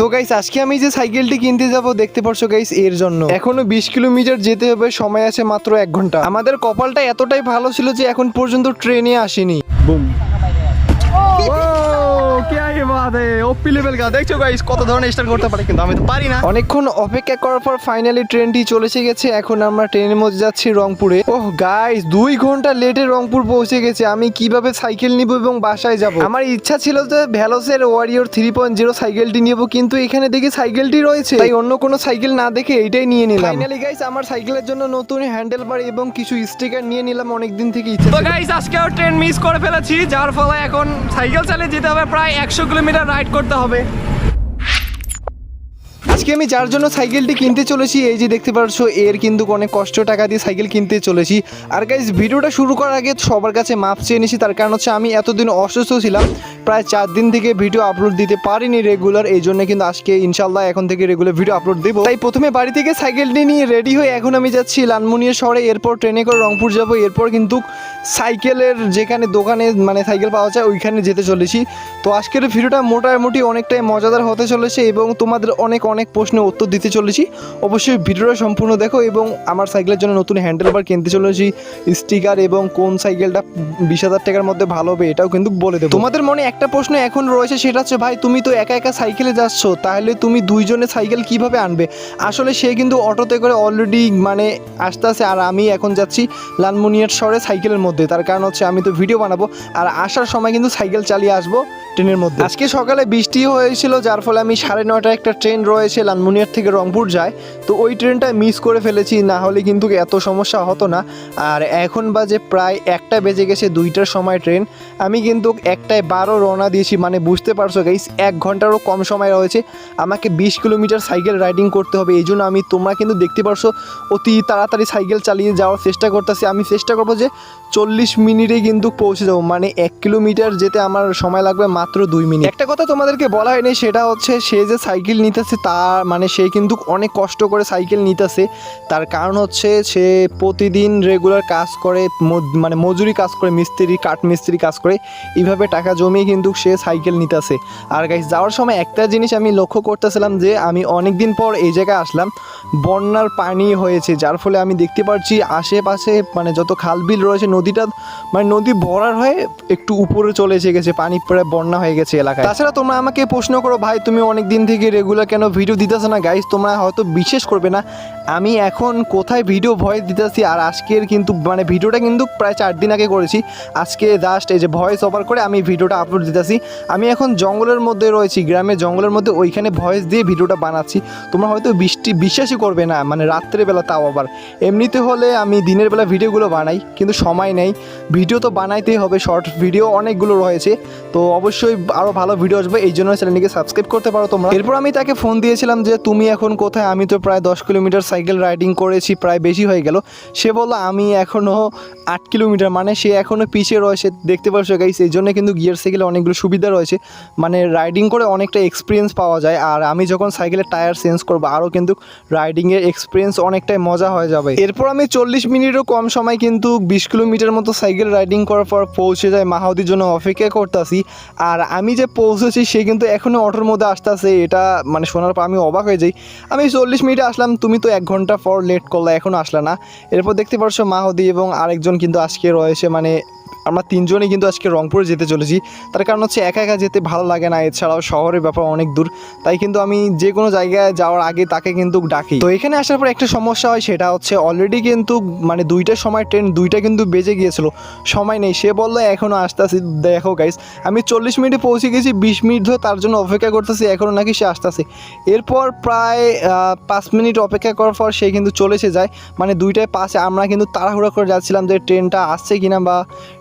তো গাইস আজকে আমি যে সাইকেলটি কিনতে যাব, দেখতে পারছ গাইস এর জন্য। এখনও বিশ কিলোমিটার যেতে হবে, সময় আছে মাত্র এক ঘণ্টা। আমাদের কপালটা এতটাই ভালো ছিল যে এখন পর্যন্ত ট্রেনে আসেনি। বুম। আরে কত ধরনের স্টার করতে পারে কিন্তু আমি পারি না। অনেকক্ষণ অপেক্ষা করার পর ফাইনালি ট্রেনটি চলে এসে গেছে এখন আমরা ট্রেনের মধ্যে যাচ্ছি রংপুরে। ওহ গাইস দুই ঘণ্টা লেটে রংপুর পৌঁছে গেছে আমি কীভাবে সাইকেল নিব এবং বাসায় যাব? আমার ইচ্ছা ছিল যে ভ্যালোসের ওয়ারিয়র থ্রি পয়েন্ট জিরো সাইকেলটি নিব কিন্তু এখানে দেখি সাইকেলটি রয়েছে। তাই অন্য কোনো সাইকেল না দেখে এটাই নিয়ে নিলাম। ফাইনালি গাইস আমার সাইকেলের জন্য নতুন হ্যান্ডেল বার এবং কিছু স্টিকার নিয়ে নিলাম অনেক দিন থেকে ইচ্ছা তো গাইস আজকেও ট্রেন মিস করে ফেলেছি যার ফলে এখন সাইকেল চালিয়ে যেতে হবে প্রায় একশো কিলোমিটার রাইড করতে হবে। আজকে আমি যার জন্য সাইকেলটি কিনতে চলেছি, এই যে দেখতে পাচ্ছো, এর কিন্তু অনেক কষ্ট টাকা দিয়ে সাইকেল কিনতে চলেছি। আর গাইজ ভিডিওটা শুরু করার আগে সবার কাছে মাপ চেয়ে নিয়েছি, তার কারণ হচ্ছে আমি এতদিন অসুস্থ ছিলাম, প্রায় চার দিন থেকে ভিডিও আপলোড দিতে পারিনি রেগুলার এই জন্য কিন্তু আজকে ইনশাল্লাহ এখন থেকে রেগুলার ভিডিও আপলোড দেবো। তাই প্রথমে বাড়ি থেকে সাইকেলটি নিয়ে রেডি হয়ে এখন আমি যাচ্ছি লালমুনিয়া শহরে, এরপর ট্রেনে করে রংপুর যাব, এরপর কিন্তু সাইকেলের যেখানে দোকানে মানে সাইকেল পাওয়া যায়, ওইখানে যেতে চলেছি। তো আজকের ভিডিওটা মোটামুটি অনেকটাই মজাদার হতে চলেছে এবং তোমাদের অনেক অনেক প্রশ্নের উত্তর দিতে চলেছি। অবশ্যই ভিডিওটা সম্পূর্ণ দেখো এবং আমার সাইকেলের জন্য নতুন হ্যান্ডেল বার কিনতে চলেছি। স্টিকার এবং কোন সাইকেলটা বিশ হাজার টাকার মধ্যে ভালো হবে এটাও কিন্তু বলে দেবো। তোমাদের মনে একটা প্রশ্ন এখন রয়েছে, সেটা হচ্ছে, ভাই, তুমি তো একা একা সাইকেলে যাচ্ছ, তাহলে তুমি দুইজনে সাইকেল কীভাবে আনবে? আসলে সে কিন্তু অটোতে করে অলরেডি মানে আসতে আসে আর আমি এখন যাচ্ছি লালমুনিয়ার শহরে সাইকেলের মধ্যে। তার কারণ হচ্ছে, আমি তো ভিডিও বানাবো, আর আসার সময় কিন্তু সাইকেল চালিয়ে আসব ট্রেনের মধ্যে। আজকে সকালে বৃষ্টি হয়েছিল, যার ফলে আমি সাড়ে নয়টার একটা ট্রেন রয়েছে লালমুনিয়ার থেকে রংপুর যায়, তো ওই ট্রেনটা মিস করে ফেলেছি, না হলে কিন্তু এত সমস্যা হতো না। আর এখন বাজে প্রায় একটা বেজে গেছে দুইটার সময় ট্রেন। আমি কিন্তু একটায় বারো রওনা দিয়েছি মানে বুঝতে পারছ গাইস এক ঘন্টারও কম সময় রয়েছে। আমাকে বিশ কিলোমিটার সাইকেল রাইডিং করতে হবে, এই জন্য আমি তোমরা কিন্তু দেখতে পারছ অতি তাড়াতাড়ি সাইকেল চালিয়ে যাওয়ার চেষ্টা করতেছি। আমি চেষ্টা করব যে চল্লিশ মিনিটে কিন্তু পৌঁছে যাব মানে এক কিলোমিটার যেতে আমার সময় লাগবে মাত্র দুই মিনিট। একটা কথা তোমাদেরকে বলা হয়নি, সেটা হচ্ছে সে যে সাইকেল নিতেছে তার মানে সে কিন্তু অনেক কষ্ট করে সাইকেল নিতেছে। তার কারণ হচ্ছে সে প্রতিদিন রেগুলার কাজ করে মানে মজুরি কাজ করে, মিস্ত্রি, কাঠ মিস্ত্রি কাজ করে, এইভাবে টাকা জমিয়ে কিন্তু সে সাইকেল নিতেছে। আর গাইস যাওয়ার সময় একটা জিনিস আমি লক্ষ্য করতেছিলাম যে, আমি অনেক দিন পর এই জায়গায় আসলাম, বন্যার পানি হয়েছে, যার ফলে আমি দেখতে পাচ্ছি আশেপাশে মানে যত খাল বিল রয়েছে, নদীটা মানে নদী ভরার হয়ে একটু উপরে চলে এসে গেছে, পানি প্রায় বন্যা হয়ে গেছে এলাকায়। তাছাড়া তোমরা আমাকে প্রশ্ন করো, ভাই, তুমি অনেক দিন থেকে রেগুলার কেন ভিডিও দিতেছো না গাইস তোমরা হয়তো বিশেষ করবে না। আমি এখন কোথায় ভিডিও ভয়েস দিতেছি, আর আজকের কিন্তু মানে ভিডিওটা কিন্তু প্রায় চার দিন আগে করেছি। আজকে জাস্ট এই যে ভয়েস ওভার করে আমি ভিডিওটা আপলোড দিতেছি। আমি এখন জঙ্গলের মধ্যে রয়েছি গ্রামের জঙ্গলের মধ্যে ওইখানে ভয়েস দিয়ে ভিডিওটা বানাচ্ছি। তোমরা হয়তো বৃষ্টি বিশ্বাসই করবে না মানে রাত্রেবেলা তাও আবার। এমনিতে হলে আমি দিনের বেলা ভিডিওগুলো বানাই, কিন্তু সময় নেই। ভিডিও তো বানাইতেই হবে শর্ট ভিডিও অনেকগুলো রয়েছে। তো অবশ্যই আরও ভালো ভিডিও আসবে, এই জন্য চ্যানেলটিকে সাবস্ক্রাইব করতে পারো তোমরা। এরপর আমি তাকে ফোন দিয়েছিলাম যে তুমি এখন কোথায়? আমি তো প্রায় দশ কিলোমিটার সাইকেল রাইডিং করেছি, প্রায় বেশি হয়ে গেল। সে বলল, আমি এখনও আট কিলোমিটার। মানে সে এখনও পিছিয়ে রয়েছে। দেখতে পাচ্ছ গাইস এই জন্য কিন্তু গিয়ার সাইকেলে অনেকগুলো সুবিধা রয়েছে। মানে রাইডিং করে অনেকটা এক্সপিরিয়েন্স পাওয়া যায়। আর আমি যখন সাইকেলের টায়ার চেঞ্জ করব, আরও কিন্তু রাইডিংয়ের এক্সপিরিয়েন্স অনেকটাই মজা হয়ে যাবে। এরপর আমি চল্লিশ মিনিটও কম সময় কিন্তু বিশ কিলোমিটার মতো সাইকেল রাইডিং করার পর পৌঁছে যায় মাহাউদির জন্য অপেক্ষা করতেছি। আর আমি যে পৌঁছেছি, সে কিন্তু এখনও অটোর মধ্যে আসতেছে। এটা মানে শোনার আমি অবাক হয়ে যাই। আমি চল্লিশ মিনিটে আসলাম, তুমি তো এক ঘণ্টা পর লেট করলে এখনও আসলা না। এরপর দেখতে পারছ মাহদি এবং আরেকজন কিন্তু আজকে রয়েছে মানে আমরা তিনজনই কিন্তু আজকে রংপুরে যেতে চলেছি। তার কারণ হচ্ছে একা একা যেতে ভালো লাগে না, এছাড়াও শহরের ব্যাপার অনেক দূর। তাই কিন্তু আমি যে কোনো জায়গায় যাওয়ার আগে তাকে কিন্তু ডাকি। তো এখানে আসার পর একটা সমস্যা হয়, সেটা হচ্ছে অলরেডি কিন্তু মানে দুইটার সময় ট্রেন দুইটা কিন্তু বেজে গিয়েছিল। সময় নেই, সে বলল এখনও আসতেছি, দেখো গাইস আমি চল্লিশ মিনিটে পৌঁছে গেছি, বিশ মিনিট ধরে তার জন্য অপেক্ষা করতেছি এখনও নাকি সে আসতেছে। এরপর প্রায় পাঁচ মিনিট অপেক্ষা করার পর সে কিন্তু চলে যায়। মানে দুইটায় পাশে আমরা কিন্তু তাড়াহুড়া করে যাচ্ছিলাম যে ট্রেনটা আসছে কিনা বা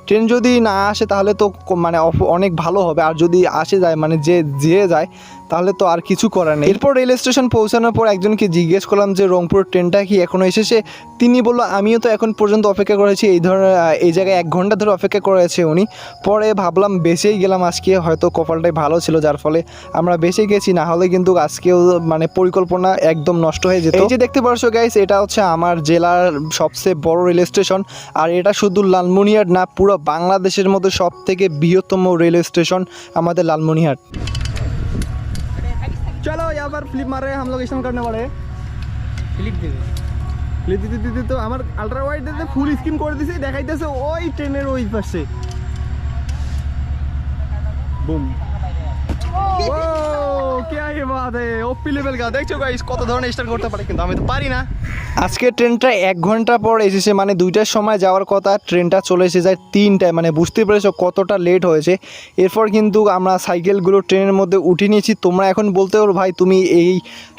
ট্রেন যদি না আসে তাহলে তো মানে অনেক ভালো হবে। আর যদি আসে যায় মানে যে যেয়ে যায় তাহলে তো আর কিছু করার নেই। এরপর রেল স্টেশন পৌঁছানোর পর একজনকে জিজ্ঞেস করলাম যে রংপুর ট্রেনটা কি এখনও এসেছে? তিনি বলল, আমিও তো এখন পর্যন্ত অপেক্ষা করেছি, এই ধরনের এই জায়গায় এক ঘণ্টা ধরে অপেক্ষা করেছে উনি। পরে ভাবলাম বেঁচেই গেলাম, আজকে হয়তো কপালটাই ভালো ছিল, যার ফলে আমরা বেঁচে গেছি, না হলে কিন্তু আজকেও মানে পরিকল্পনা একদম নষ্ট হয়ে যেত। এই যে দেখতে পারছ গাইস এটা হচ্ছে আমার জেলার সবচেয়ে বড় রেল স্টেশন আর এটা শুধু লালমনিহাট না, পুরো বাংলাদেশের মধ্যে সব থেকে বৃহত্তম রেল স্টেশন আমাদের লালমনিহাট। चलो यहाँ पर फ्लिप मार रहे हैं हम लोग स्टैंड करने वाले ক্লিক দেবে দিতে দিতে দিতে তো আমার আলট্রা ওয়াইড দিতে ফুল স্ক্রিন করে দিছে দেখাইতেছে ওই ট্রেনের ওই পাশে বুম ও क्या ये बात है ওপি লেভেল का দেখছো গাইস কত ধরনের স্টার করতে পারে কিন্তু আমি তো পারি না আজকে ট্রেনটা এক ঘন্টা পর এসেছে মানে দুইটার সময় যাওয়ার কথা ট্রেনটা চলে এসে যায় তিনটায় মানে বুঝতে পেরেছো কতটা লেট হয়েছে এরপর কিন্তু আমরা সাইকেলগুলো ট্রেনের মধ্যে উঠে নিয়েছি তোমরা এখন বলতে পারো ভাই তুমি এই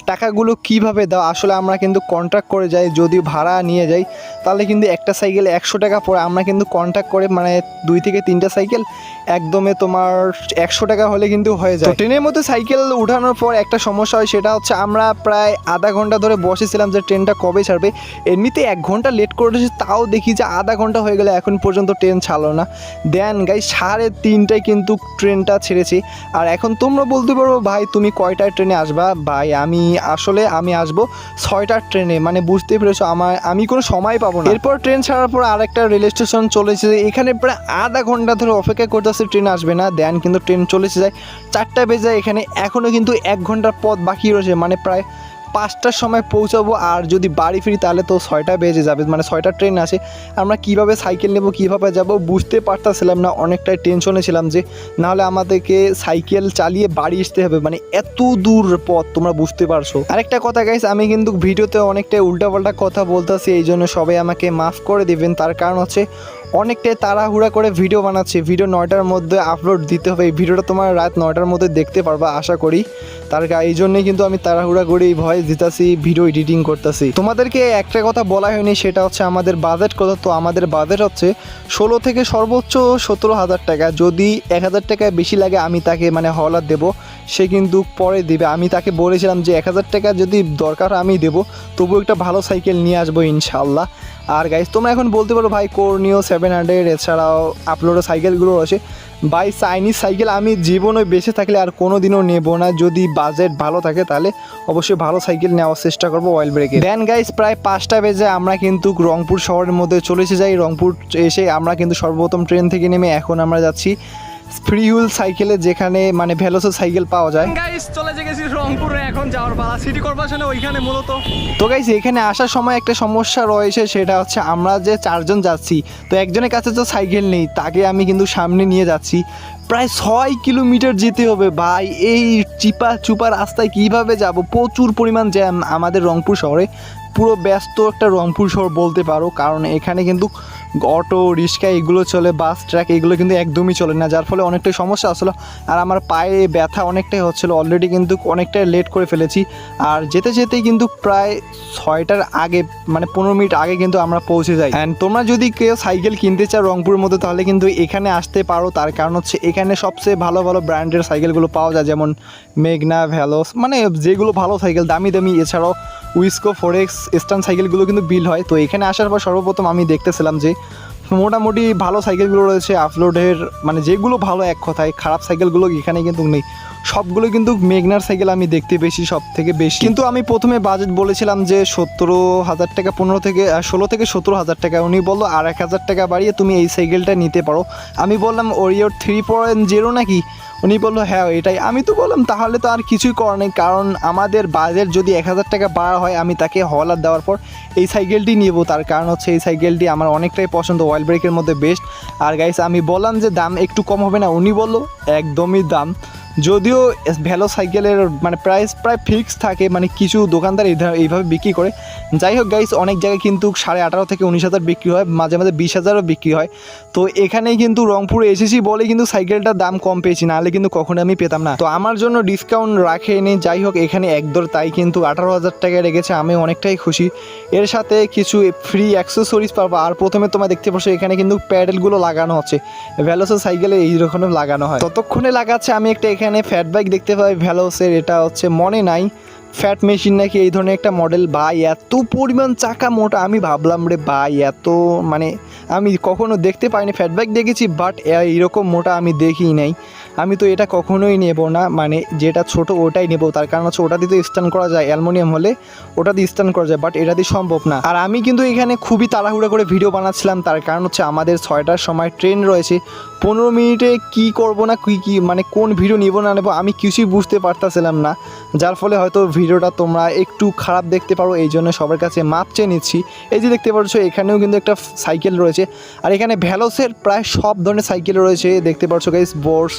টাকাগুলো কীভাবে দাও? আসলে আমরা কিন্তু কন্ট্রাক্ট করে যাই, যদি ভাড়া নিয়ে যাই, তাহলে কিন্তু একটা সাইকেল একশো টাকা পড়ে। আমরা কিন্তু কন্ট্যাক্ট করে মানে দুই থেকে তিনটা সাইকেল একদমে তোমার একশো টাকা হলে কিন্তু হয়ে যায়। ট্রেনের মধ্যে সাইকেল উঠানোর পর একটা সমস্যা হয়, সেটা হচ্ছে আমরা প্রায় আধা ঘণ্টা ধরে বসেছিলাম যে ট্রেনটা কবে ছাড়বে। এমনিতে এক ঘণ্টা লেট করে করেছে তাও দেখি যে আধা ঘণ্টা হয়ে গেলে, এখন পর্যন্ত ট্রেন ছাড়লো না। দেন গাই সাড়ে তিনটায় কিন্তু ট্রেনটা ছেড়েছি। আর এখন তোমরা বলতে পারব ভাই, তুমি কয়টায় ট্রেনে আসবা? ভাই, আমি আসলে আমি আসব ছয়টার ট্রেনে। মানে বুঝতে পেরেছ, আমার আমি কোনো সময় পাবো না। এরপর ট্রেন ছাড়ার পর আরেকটা রেল স্টেশন চলেছে এখানে প্রায় আধা ঘণ্টা ধরে অপেক্ষা করতেছে, ট্রেন আসবে না। দেন কিন্তু ট্রেন চলেছে যায়। চারটা বেজে যায় এখানে। এখনও কিন্তু এক ঘণ্টার পথ বাকি রয়েছে। মানে প্রায় পাঁচটার সময় পৌঁছাবো আর যদি বাড়ি ফিরি তাহলে তো ছয়টা বেজে যাবে মানে ছয়টা ট্রেন আছে। আমরা কীভাবে সাইকেল নেব, কীভাবে যাব বুঝতে পারতাছিলাম না, অনেকটাই টেনশনে ছিলাম যে নাহলে আমাদেরকে সাইকেল চালিয়ে বাড়ি আসতে হবে মানে এত দূর পথ, তোমরা বুঝতে পারছ। আরেকটা কথা গাইস আমি কিন্তু ভিডিওতে অনেকটাই উল্টাপাল্টা কথা বলতেছি, এই জন্য সবাই আমাকে মাফ করে দেবেন। তার কারণ হচ্ছে অনেকটাই তাড়াহুড়া করে ভিডিও বানাচ্ছি, ভিডিও নয়টার মধ্যে আপলোড দিতে হবে। এই ভিডিওটা তোমার রাত নয়টার মধ্যে দেখতে পারবা, আশা করি। তার এই জন্যই কিন্তু আমি তাড়াহুড়া করে এই ভয়েস দিতেছি ভিডিও এডিটিং করতেছি। তোমাদেরকে একটা কথা বলা হয়নি, সেটা হচ্ছে আমাদের বাজেট কত তো আমাদের বাজেট হচ্ছে ষোলো থেকে সর্বোচ্চ সতেরো হাজার টাকা। যদি এক হাজার টাকায় বেশি লাগে, আমি তাকে মানে হলার দেবো। সে কিন্তু পরে দেবে। আমি তাকে বলেছিলাম যে, এক হাজার টাকা যদি দরকার আমি দেবো। তবু একটা ভালো সাইকেল নিয়ে আসব ইনশাল্লাহ আর গাইজ তোমরা এখন বলতে পারো, ভাই কোর্নিও সেভেন হান্ড্রেড এছাড়াও আপলোডের সাইকেলগুলো আছে। বাই চাইনিজ সাইকেল আমি জীবনে বেঁচে থাকলে আর কোনো দিনও নেব না। যদি বাজেট ভালো থাকে, তাহলে অবশ্যই ভালো সাইকেল নেওয়ার চেষ্টা করব অয়েল ব্রেকে দেন গাইজ প্রায় পাঁচটা বেজে আমরা কিন্তু রংপুর শহরের মধ্যে চলে এসে যাই। রংপুর এসে আমরা কিন্তু সর্বপ্রথম ট্রেন থেকে নেমে এখন আমরা যাচ্ছি। ফ্রি হুইল সাইকেলে যেখানে মানে ভেলোসের সাইকেল পাওয়া যায়। গাইস চলে যে গেছি রংপুরে এখন যাওয়ার পালা। সিটি কর্পোরেশনে ওইখানে মূলত। তো গাইস এখানে আসার সময় একটা সমস্যা রয়েছে সেটা হচ্ছে আমরা যে চারজন যাচ্ছি তো একজনের কাছে তো সাইকেল নেই তাকে আমি কিন্তু সামনে নিয়ে যাচ্ছি। প্রায় ছয় কিলোমিটার যেতে হবে ভাই এই চিপা চুপা রাস্তায় কীভাবে যাব? প্রচুর পরিমাণ জ্যাম আমাদের রংপুর শহরে। পুরো ব্যস্ত একটা রংপুর শহর বলতে পারো কারণ এখানে কিন্তু অটো, রিক্সা, এগুলো চলে, বাস ট্র্যাক এগুলো কিন্তু একদমই চলে না। যার ফলে অনেকটাই সমস্যা আসলো। আর আমার পায়ে ব্যথা অনেকটাই হচ্ছিল। অলরেডি কিন্তু অনেকটাই লেট করে ফেলেছি। আর যেতে যেতে কিন্তু প্রায় ছয়টার আগে মানে পনেরো মিনিট আগে কিন্তু আমরা পৌঁছে যাই। অ্যান্ড তোমরা যদি কেউ সাইকেল কিনতে চাও রংপুরের মধ্যে তাহলে কিন্তু এখানে আসতে পারো। তার কারণ হচ্ছে এখানে সবচেয়ে ভালো ভালো ব্র্যান্ডের সাইকেলগুলো পাওয়া যায়। যেমন মেঘনা ভ্যালোস মানে যেগুলো ভালো সাইকেল দামি দামি এছাড়াও উইস্কো ফোরেক্স স্টান সাইকেলগুলো কিন্তু বিল হয়। তো এখানে আসার পর সর্বপ্রথম আমি দেখতেছিলাম যে মোটামুটি ভালো সাইকেলগুলো রয়েছে আফলোডের মানে যেগুলো ভালো এক কথায়, খারাপ সাইকেলগুলো এখানে কিন্তু নেই। সবগুলো কিন্তু মেঘনার সাইকেল আমি দেখতে পেয়েছি সব থেকে বেশি। কিন্তু আমি প্রথমে বাজেট বলেছিলাম যে সতেরো হাজার টাকা, পনেরো থেকে ষোলো থেকে সতেরো হাজার টাকা। উনি বলল আর এক হাজার টাকা বাড়িয়ে তুমি এই সাইকেলটা নিতে পারো। আমি বললাম ওরিওর থ্রি পয়েন্ট জিরো নাকি? উনি বলল হ্যাঁ এটাই। আমি তো বললাম, তাহলে তো আর কিছুই করার নেই। কারণ আমাদের বাজেট যদি এক হাজার টাকা বাড়া হয়, আমি তাকে হলার দেওয়ার পর এই সাইকেলটি নিব। তার কারণ হচ্ছে, এই সাইকেলটি আমার অনেকটাই পছন্দ। অয়েল ব্রেকের মধ্যে বেস্ট আর গাইস আমি বললাম যে দাম একটু কম হবে না। উনি বলল, একদমই দাম। যদিও ভ্যালো সাইকেলের মানে প্রাইস প্রায় ফিক্স থাকে মানে কিছু দোকানদার এই এইভাবে বিক্রি করে। যাই হোক গাইস অনেক জায়গায় কিন্তু সাড়ে আঠারো থেকে উনিশ হাজার বিক্রি হয়, মাঝে মাঝে বিশ হাজারও বিক্রি হয়। তো এখানেই কিন্তু রংপুরে এসেছি বলে কিন্তু সাইকেলটার দাম কম পেয়েছি, নাহলে কিন্তু কখনো আমি পেতাম না। তো আমার জন্য ডিসকাউন্ট রাখেনি যাই হোক, এখানে একদর তাই কিন্তু আঠারো হাজার টাকায় রেখেছে, আমি অনেকটাই খুশি। এর সাথে কিছু ফ্রি অ্যাক্সেসরিজ পাবো, আর প্রথমে তোমরা দেখতে পাচ্ছ এখানে কিন্তু প্যাডেলগুলো লাগানো হচ্ছে। ভ্যালোসের সাইকেলে এই রকম লাগানো হয়। ততক্ষণে লাগাচ্ছে, আমি একটা এখানে ফ্যাট বাইক দেখতে পাই ভ্যালোসের এটা হচ্ছে মনে নাই। ফ্যাট মেশিন নাকি এই ধরনের একটা মডেল ভাই, এত পরিমাণ চাকা মোটা। আমি ভাবলাম, রে ভাই, এত মানে আমি কখনো দেখতে পাইনি। ফ্যাট বাইক দেখেছি বাট এইরকম মোটা আমি দেখি নাই। আমি তো এটা কখনোই নেব না। মানে যেটা ছোট, ওটাই নেব। তার কারণ হচ্ছে, ওটা দিয়ে তো স্ট্যান্ড করা যায়। অ্যালমোনিয়াম হলে ওটা দিয়ে স্ট্যান্ড করা যায় বাট এটা দিয়ে সম্ভব না। আর আমি কিন্তু এখানে খুবই তাড়াহুড়া করে ভিডিও বানাচ্ছিলাম। তার কারণ হচ্ছে, আমাদের ছয়টার সময় ট্রেন রয়েছে। পনেরো মিনিটে কি করব না, কি, কী মানে কোন ভিডিও নিব না নেব, আমি কিছুই বুঝতে পারতাছিলাম না। যার ফলে হয়তো ভিডিওটা তোমরা একটু খারাপ দেখতে পারো, এই জন্য সবার কাছে মাপ চেয়ে নিচ্ছি। এই যে দেখতে পাচ্ছ, এখানেও কিন্তু একটা সাইকেল রয়েছে। আর এখানে ভ্যালোসের প্রায় সব ধরনের সাইকেল রয়েছে, দেখতে পাচ্ছ গাইস বোর্স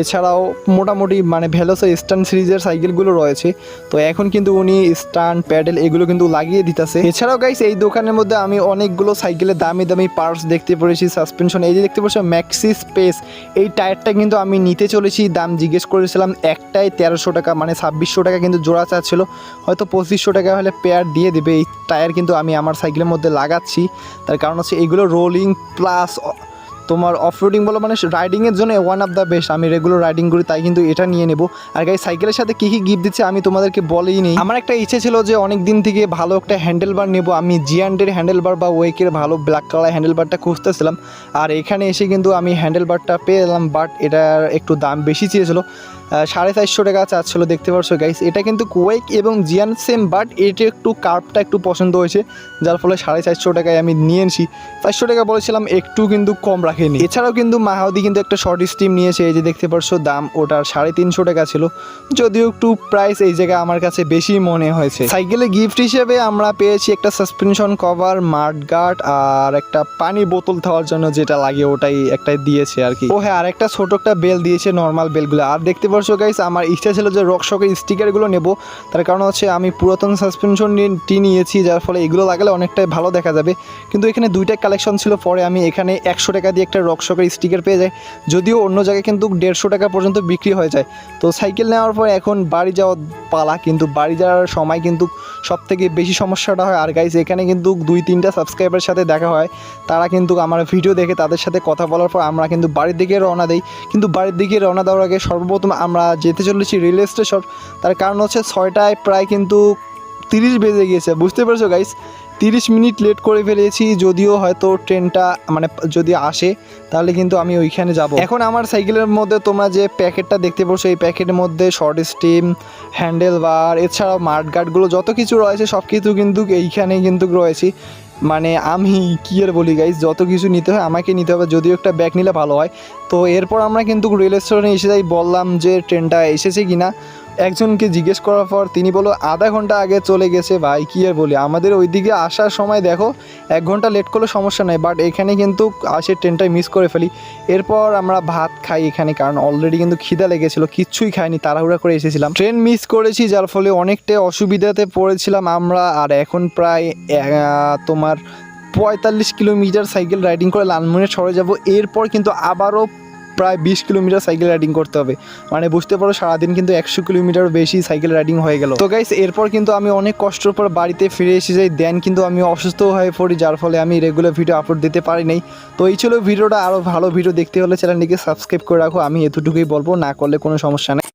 এছাড়াও মোটামুটি মানে ভ্যালোসের স্টান সিরিজের সাইকেলগুলো রয়েছে। তো এখন কিন্তু উনি স্টান প্যাডেল এগুলো কিন্তু লাগিয়ে দিতেছে। এছাড়াও গাইস এই দোকানের মধ্যে আমি অনেকগুলো সাইকেলের দামি দামি পার্টস দেখতে পেরেছি সাসপেনশন এই যে দেখতে পাচ্ছ ম্যাক্সি স্পেস এই টায়ারটা কিন্তু আমি নিতে চলেছি। দাম জিজ্ঞেস করেছিলাম একটাই তেরোশো টাকা মানে ছাব্বিশশো টাকা কিন্তু জোড়া চাচ্ছিল হয়তো পঁচিশশো টাকা হলে পেয়ার দিয়ে দেবে। এই টায়ার কিন্তু আমি আমার সাইকেলের মধ্যে লাগাচ্ছি। তার কারণ হচ্ছে এগুলো রোলিং প্লাস তোমার অফ রোডিং বলো মানে রাইডিংয়ের জন্য ওয়ান অফ দ্য বেস্ট আমি রেগুলার রাইডিং করি, তাই কিন্তু এটা নিয়ে নেব। আর গাই সাইকেলের সাথে কী কী গিফট দিচ্ছে আমি তোমাদেরকে বলেই নেই। আমার একটা ইচ্ছে ছিল যে অনেক দিন থেকে ভালো একটা হ্যান্ডেল বার নেব। আমি জিয়ান্ডের হ্যান্ডেল বার বা ওয়েকের ভালো ব্ল্যাক কালার হ্যান্ডেল বারটা খুঁজতেছিলাম। আর এখানে এসে কিন্তু আমি হ্যান্ডেল বারটা পেয়ে এলাম বাট এটার একটু দাম বেশি চেয়েছিল। সাড়ে চারশো টাকা চাচ্ছিলো, দেখতে পারছ গাইস এটা কিন্তু কোয়েক এবং জিয়ান সেম বাট এটা একটু কার্ভটা একটু পছন্দ হয়েছে, যার ফলে সাড়ে চারশো টাকায় আমি নিয়ে এসি চারশো টাকা বলেছিলাম, একটু কিন্তু কম রাখেনি। এছাড়াও কিন্তু মাহাদি কিন্তু একটা শর্ট স্টিম নিয়েছে, এই যে দেখতে পারছ, দাম ওটার সাড়ে তিনশো টাকা ছিল। যদিও একটু প্রাইস এই জায়গায় আমার কাছে বেশি মনে হয়েছে। সাইকেলে গিফট হিসেবে আমরা পেয়েছি একটা সাসপেনশন কভার মাড গার্ড আর একটা পানি বোতল খাওয়ার জন্য যেটা লাগে, ওটাই একটা দিয়েছে আর কি। ও হ্যাঁ আর একটা ছোট একটা বেল দিয়েছে নর্মাল বেলগুলো আর দেখতে পারছ গাইস আমার ইচ্ছা ছিল যে রক শকের স্টিকারগুলো নেব। তার কারণ হচ্ছে আমি পুরাতন সাসপেনশন টি নিয়েছি, যার ফলে এগুলো লাগালে অনেকটাই ভালো দেখা যাবে। কিন্তু এখানে দুইটা কালেকশন ছিল, পরে আমি এখানে একশো টাকা দিয়ে একটা রক শকের স্টিকার পেয়ে যাই। যদিও অন্য জায়গায় কিন্তু দেড়শো টাকা পর্যন্ত বিক্রি হয়ে যায়। তো সাইকেল নেওয়ার পর এখন বাড়ি যাওয়া পালা, কিন্তু বাড়ি যাওয়ার সময় কিন্তু সব থেকে বেশি সমস্যাটা হয়। আর গাইস এখানে কিন্তু দুই তিনটা সাবস্ক্রাইবারের সাথে দেখা হয়। তারা কিন্তু আমার ভিডিও দেখে তাদের সাথে কথা বলার পর আমরা কিন্তু বাড়ির দিকে রওনা দেই। কিন্তু বাড়ির দিকে রওনা দেওয়ার আগে সর্বপ্রথম আমরা যেতে চলেছি রেল স্টেশন। তার কারণ হচ্ছে ছয়টায় প্রায় কিন্তু তিরিশ বেজে গিয়েছে, বুঝতে পারছ গাইস তিরিশ মিনিট লেট করে ফেলেছি, যদিও হয়তো ট্রেনটা মানে যদি আসে, তাহলে কিন্তু আমি ওইখানে যাব। এখন আমার সাইকেলের মধ্যে তোমরা যে প্যাকেটটা দেখতে পাচ্ছ এই প্যাকেটের মধ্যে শর্ট স্টিম হ্যান্ডেল বার এছাড়াও মাঠ গার্ডগুলো যত কিছু রয়েছে সব কিছু কিন্তু এইখানে কিন্তু রয়েছে। মানে আমি কী আর বলি গাইজ যত কিছু নিতে হয় আমাকে নিতে হবে, যদিও একটা ব্যাগ নিলে ভালো হয়। তো এরপর আমরা কিন্তু রেল স্টেশনে এসে যাই, বললাম যে ট্রেনটা এসেছে কি না একজনকে জিজ্ঞেস করার পর তিনি বলল, আধা ঘণ্টা আগে চলে গেছে ভাই, কী আর বলি? আমাদের ওইদিকে আসার সময় দেখো, এক ঘণ্টা লেট করলে সমস্যা নেই বাট এখানে কিন্তু আসে ট্রেনটাই মিস করে ফেলি। এরপর আমরা ভাত খাই এখানে, কারণ অলরেডি কিন্তু খিদা লেগেছিলো, কিচ্ছুই খাইনি, তাড়াহুড়া করে এসেছিলাম। ট্রেন মিস করেছি, যার ফলে অনেকটাই অসুবিধাতে পড়েছিলাম আমরা, আর এখন প্রায় তোমার পঁয়তাল্লিশ কিলোমিটার সাইকেল রাইডিং করে লালমনির সরে যাব। এরপর কিন্তু আবারও প্রায় বিশ কিলোমিটার সাইকেল রাইডিং করতে হবে। মানে বুঝতে পারো সারাদিন কিন্তু একশো কিলোমিটার বেশি সাইকেল রাইডিং হয়ে গেল। তো গাইস এরপর কিন্তু আমি অনেক কষ্টের পর বাড়িতে ফিরে এসে যাই। দেন কিন্তু আমি অসুস্থ হয়ে পড়ি, যার ফলে আমি রেগুলার ভিডিও আপলোড দিতে পারি নাই। তো এই ছিল ভিডিওটা আরও ভালো ভিডিও দেখতে হলে চ্যানেলটিকে সাবস্ক্রাইব করে রাখো। আমি এতটুকুই বলব, না করলে কোনো সমস্যা নেই।